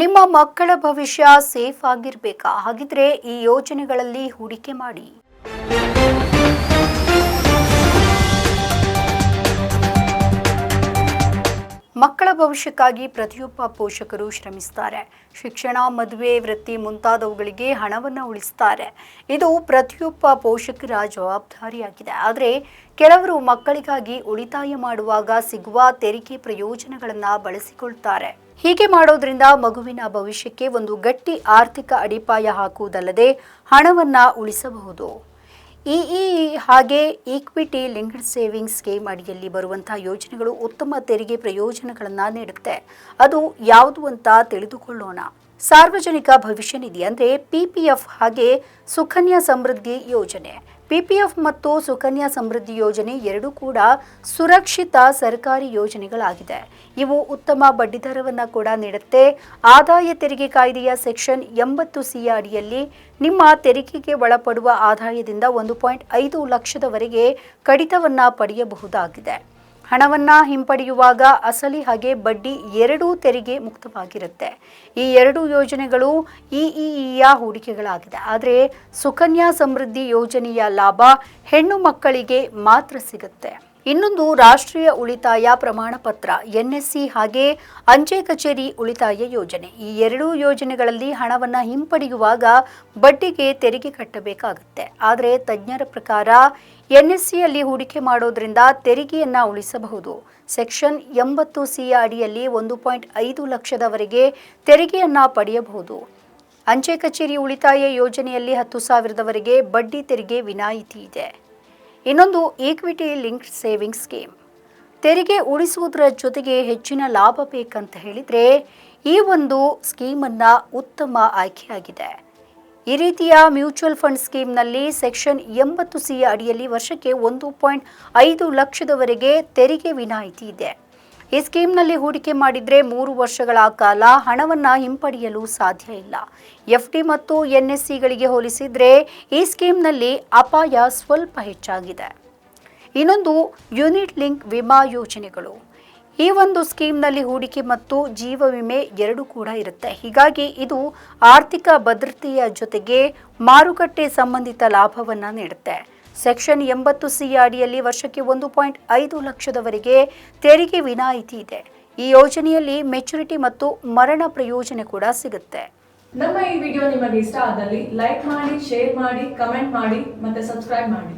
ನಿಮ್ಮ ಮಕ್ಕಳ ಭವಿಷ್ಯ ಸೇಫ್ ಆಗಿರ್ಬೇಕಾ? ಹಾಗಿದ್ರೆ ಈ ಯೋಜನೆಗಳಲ್ಲಿ ಹೂಡಿಕೆ ಮಾಡಿ. ಮಕ್ಕಳ ಭವಿಷ್ಯಕ್ಕಾಗಿ ಪ್ರತಿಯೊಬ್ಬ ಪೋಷಕರು ಶ್ರಮಿಸ್ತಾರೆ. ಶಿಕ್ಷಣ, ಮದುವೆ, ವೃತ್ತಿ ಮುಂತಾದವುಗಳಿಗೆ ಹಣವನ್ನು ಉಳಿಸ್ತಾರೆ. ಇದು ಪ್ರತಿಯೊಬ್ಬ ಪೋಷಕರ ಜವಾಬ್ದಾರಿಯಾಗಿದೆ. ಆದರೆ ಕೆಲವರು ಮಕ್ಕಳಿಗಾಗಿ ಉಳಿತಾಯ ಮಾಡುವಾಗ ಸಿಗುವ ತೆರಿಗೆ ಪ್ರಯೋಜನಗಳನ್ನು ಬಳಸಿಕೊಳ್ತಾರೆ. ಹೀಗೆ ಮಾಡೋದ್ರಿಂದ ಮಗುವಿನ ಭವಿಷ್ಯಕ್ಕೆ ಒಂದು ಗಟ್ಟಿ ಆರ್ಥಿಕ ಅಡಿಪಾಯ ಹಾಕುವುದಲ್ಲದೆ ಹಣವನ್ನು ಉಳಿಸಬಹುದು. ಇಇ ಹಾಗೆ ಈಕ್ವಿಟಿ ಲಿಂಕ್ಡ್ ಸೇವಿಂಗ್ಸ್ ಸ್ಕೀಮ್ ಅಡಿಯಲ್ಲಿ ಬರುವಂತಹ ಯೋಜನೆಗಳು ಉತ್ತಮ ತೆರಿಗೆ ಪ್ರಯೋಜನಗಳನ್ನು ನೀಡುತ್ತೆ. ಅದು ಯಾವುದು ಅಂತ ತಿಳಿದುಕೊಳ್ಳೋಣ. ಸಾರ್ವಜನಿಕ ಭವಿಷ್ಯ ನಿಧಿ ಅಂದರೆ ಪಿಪಿಎಫ್ ಹಾಗೆ ಸುಕನ್ಯಾ ಸಮೃದ್ಧಿ ಯೋಜನೆ. ಪಿಪಿಎಫ್ ಮತ್ತು ಸುಕನ್ಯಾ ಸಮೃದ್ಧಿ ಯೋಜನೆ ಎರಡೂ ಕೂಡ ಸುರಕ್ಷಿತ ಸರ್ಕಾರಿ ಯೋಜನೆಗಳಾಗಿದೆ. ಇವು ಉತ್ತಮ ಬಡ್ಡಿದರವನ್ನು ಕೂಡ ನೀಡುತ್ತೆ. ಆದಾಯ ತೆರಿಗೆ ಕಾಯ್ದೆಯ ಸೆಕ್ಷನ್ ಎಂಬತ್ತು ಸಿ ಅಡಿಯಲ್ಲಿ ನಿಮ್ಮ ತೆರಿಗೆಗೆ ಒಳಪಡುವ ಆದಾಯದಿಂದ ಒಂದು ಪಾಯಿಂಟ್ ಐದು ಲಕ್ಷದವರೆಗೆ ಕಡಿತವನ್ನು ಪಡೆಯಬಹುದಾಗಿದೆ. ಹಣವನ್ನು ಹಿಂಪಡೆಯುವಾಗ ಅಸಲಿ ಹಾಗೆ ಬಡ್ಡಿ ಎರಡೂ ತೆರಿಗೆ ಮುಕ್ತವಾಗಿರುತ್ತೆ. ಈ ಎರಡು ಯೋಜನೆಗಳು ಇಇಇಯ ಹೂಡಿಕೆಗಳಾಗಿದೆ. ಆದರೆ ಸುಕನ್ಯಾ ಸಮೃದ್ಧಿ ಯೋಜನೆಯ ಲಾಭ ಹೆಣ್ಣು ಮಕ್ಕಳಿಗೆ ಮಾತ್ರ ಸಿಗುತ್ತೆ. ಇನ್ನೊಂದು ರಾಷ್ಟ್ರೀಯ ಉಳಿತಾಯ ಪ್ರಮಾಣ ಪತ್ರ, ಎನ್ಎಸ್ಸಿ ಹಾಗೆ ಅಂಚೆ ಕಚೇರಿ ಉಳಿತಾಯ ಯೋಜನೆ. ಈ ಎರಡೂ ಯೋಜನೆಗಳಲ್ಲಿ ಹಣವನ್ನು ಹಿಂಪಡೆಯುವಾಗ ಬಡ್ಡಿಗೆ ತೆರಿಗೆ ಕಟ್ಟಬೇಕಾಗುತ್ತೆ. ಆದರೆ ತಜ್ಞರ ಪ್ರಕಾರ ಎನ್ಎಸ್ಸಿಯಲ್ಲಿ ಹೂಡಿಕೆ ಮಾಡೋದ್ರಿಂದ ತೆರಿಗೆಯನ್ನು ಉಳಿಸಬಹುದು. ಸೆಕ್ಷನ್ ಎಂಬತ್ತು ಸಿಯ ಅಡಿಯಲ್ಲಿ ಒಂದು ಪಾಯಿಂಟ್ ಐದು ಲಕ್ಷದವರೆಗೆ ತೆರಿಗೆಯನ್ನು ಪಡೆಯಬಹುದು. ಅಂಚೆ ಕಚೇರಿ ಉಳಿತಾಯ ಯೋಜನೆಯಲ್ಲಿ ಹತ್ತು ಸಾವಿರದವರೆಗೆ ಬಡ್ಡಿ ತೆರಿಗೆ ವಿನಾಯಿತಿ ಇದೆ. ಇನ್ನೊಂದು ಈಕ್ವಿಟಿ ಲಿಂಕ್ಡ್ ಸೇವಿಂಗ್ ಸ್ಕೀಮ್ ತೆರಿಗೆ ಉಳಿಸುವುದರ ಜೊತೆಗೆ ಹೆಚ್ಚಿನ ಲಾಭ ಬೇಕಂತ ಹೇಳಿದರೆ, ಈ ಒಂದು ಸ್ಕೀಮನ್ನು ಉತ್ತಮ ಆಯ್ಕೆಯಾಗಿದೆ. ಈ ರೀತಿಯ ಮ್ಯೂಚುವಲ್ ಫಂಡ್ ಸ್ಕೀಮ್ನಲ್ಲಿ ಸೆಕ್ಷನ್ ಎಂಬತ್ತು ಸಿಯ ಅಡಿಯಲ್ಲಿ ವರ್ಷಕ್ಕೆ ಒಂದು ಪಾಯಿಂಟ್ ಐದು ಲಕ್ಷದವರೆಗೆ ತೆರಿಗೆ ವಿನಾಯಿತಿ ಇದೆ. ಈ ಸ್ಕೀಮ್ನಲ್ಲಿ ಹೂಡಿಕೆ ಮಾಡಿದರೆ ಮೂರು ವರ್ಷಗಳ ಕಾಲ ಹಣವನ್ನು ಹಿಂಪಡೆಯಲು ಸಾಧ್ಯ ಇಲ್ಲ. ಎಫ್ ಡಿ ಮತ್ತು ಎನ್ ಎಸ್ ಸಿಗಳಿಗೆ ಹೋಲಿಸಿದರೆ ಈ ಸ್ಕೀಮ್ನಲ್ಲಿ ಅಪಾಯ ಸ್ವಲ್ಪ ಹೆಚ್ಚಾಗಿದೆ. ಇನ್ನೊಂದು ಯೂನಿಟ್ ಲಿಂಕ್ ವಿಮಾ ಯೋಜನೆಗಳು. ಈ ಒಂದು ಸ್ಕೀಮ್ನಲ್ಲಿ ಹೂಡಿಕೆ ಮತ್ತು ಜೀವ ವಿಮೆ ಎರಡು ಕೂಡ ಇರುತ್ತೆ. ಹೀಗಾಗಿ ಇದು ಆರ್ಥಿಕ ಭದ್ರತೆಯ ಜೊತೆಗೆ ಮಾರುಕಟ್ಟೆ ಸಂಬಂಧಿತ ಲಾಭವನ್ನು ನೀಡುತ್ತೆ. ಸೆಕ್ಷನ್ ಎಂಬತ್ತು ಸಿ ಅಡಿಯಲ್ಲಿ ವರ್ಷಕ್ಕೆ ಒಂದು ಪಾಯಿಂಟ್ ಐದು ಲಕ್ಷದವರೆಗೆ ತೆರಿಗೆ ವಿನಾಯಿತಿ ಇದೆ. ಈ ಯೋಜನೆಯಲ್ಲಿ ಮೆಚುರಿಟಿ ಮತ್ತು ಮರಣ ಪ್ರಯೋಜನೆ ಕೂಡ ಸಿಗುತ್ತೆ. ನಮ್ಮ ಈ ವಿಡಿಯೋ ನಿಮಗೆ ಇಷ್ಟ ಆದಲ್ಲಿ ಲೈಕ್ ಮಾಡಿ, ಶೇರ್ ಮಾಡಿ, ಕಮೆಂಟ್ ಮಾಡಿ ಮತ್ತೆ ಸಬ್ಸ್ಕ್ರೈಬ್ ಮಾಡಿ.